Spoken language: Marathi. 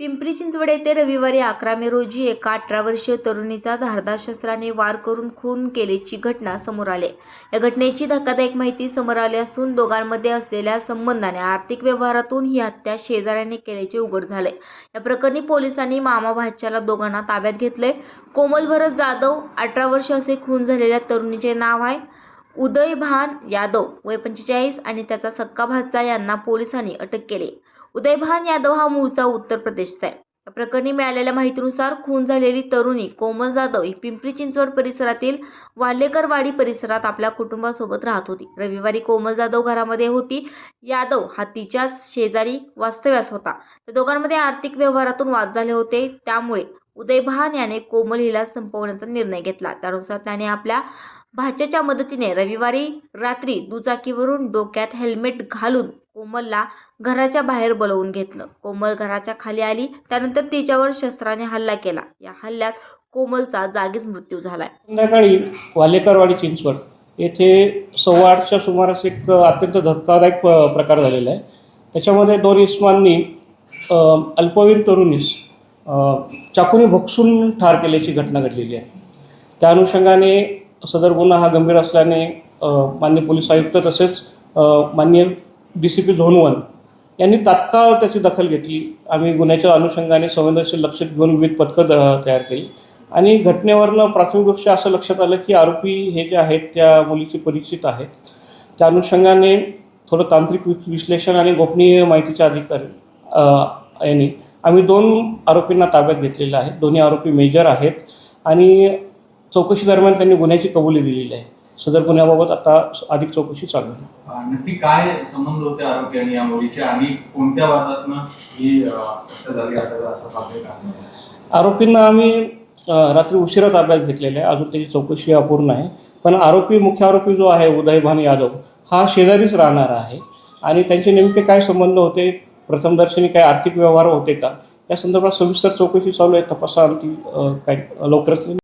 पिंपरी चिंचवड येथे रविवारी अकरा मे रोजी एका अठरा वर्षीय तरुणीचा धारदार शस्त्राने वार करून खून केल्याची घटना समोर आली. या घटनेची धक्कादायक माहिती समोर आली असून दोघांमध्ये असलेल्या संबंधाने आर्थिक व्यवहारातून ही हत्या शेजाऱ्याने केल्याचे उघड झाले. या प्रकरणी पोलिसांनी मामा भाच्याला दोघांना ताब्यात घेतले. कोमल भरत जाधव अठरा वर्ष असे खून झालेल्या तरुणीचे नाव आहे उदय भान यादव. वय पंचेचाळीस आणि त्याचा सक्का भाचा यांना पोलिसांनी अटक केली. उदयभान यादव हा मूळचा उत्तर प्रदेशचा आहे. या प्रकरणी मिळालेल्या माहितीनुसार खून झालेली तरुणी कोमल जाधव ही पिंपरी चिंचवड परिसरातील वाल्हेकरवाडी परिसरात आपल्या कुटुंबासोबत राहत होती. रविवारी कोमल जाधव घरामध्ये होती. यादव हा तिच्या शेजारी वास्तव्यास होता. त्या दोघांमध्ये आर्थिक व्यवहारातून वाद झाले होते. त्यामुळे उदयभान याने कोमल हिला संपवण्याचा निर्णय घेतला. त्यानुसार त्याने आपल्या भाच्याच्या मदतीने रविवारी रात्री दुचाकीवरून डोक्यात हेल्मेट घालून कोमलला घराच्या बाहेर बोलवून घेतलं. कोमल घराच्या खाली आली त्यानंतर तिच्यावर शस्त्राने हल्ला केला. या हल्ल्यात कोमलचा जागीच मृत्यू झालाय. संध्याकाळी वालेकरवाडी चिंचवड येथे सव्वा आठच्या सुमारास एक अत्यंत धक्कादायक प- प्रकार झालेला आहे. त्याच्यामध्ये दोन इस्मांनी अल्पवयीन तरुणीस चाकूने भोगसून ठार केल्याची घटना घडलेली आहे. त्या अनुषंगाने सदर गुन्हा हा गंभीर असल्याने मान्य माननीय पोलीस आयुक्त तसेच मान्य माननीय D C P zone one. यांनी तात्काळ त्याची दखल घेतली. आम्ही गुन्ह्याच्या अनुषंगाने संवेदनशील लक्ष घेऊन विविध पथकं द- तयार केली. आणि घटनेवरनं प्राथमिकदृष्ट्या असं लक्षात आलं की आरोपी हे जे आहेत त्या मुलीचे परिचित आहेत. त्या अनुषंगाने थोडं तांत्रिक वि- विश्लेषण आणि गोपनीय माहितीच्या अधिकारी यांनी आम्ही दोन आरोपींना ताब्यात घेतलेलं आहे. दोन्ही आरोपी मेजर आहेत. आणि चौकशी दरम्यान त्यांनी गुन्ह्याची कबुली दिलेली आहे. सदर गुन्ह्याबाबत आता अधिक चौकशी चालू आहे. नक्की काय संबंध होते आरोपी आणि या मुलीचे? आणि कोणत्या वादातनं ही झाली असं आरोपींना आम्ही रात्री उशिरा ताब्यात घेतलेला आहे. अजून त्याची चौकशी अपूर्ण आहे. पण आरोपी मुख्य आरोपी जो आहे उदयभान यादव हा शेजारीच राहणारा आहे. आणि त्यांचे नेमके काय संबंध होते? प्रथमदर्शनी काय आर्थिक व्यवहार होते का? या संदर्भात सविस्तर चौकशी चालू आहे. तपासा अंती काय लवकरच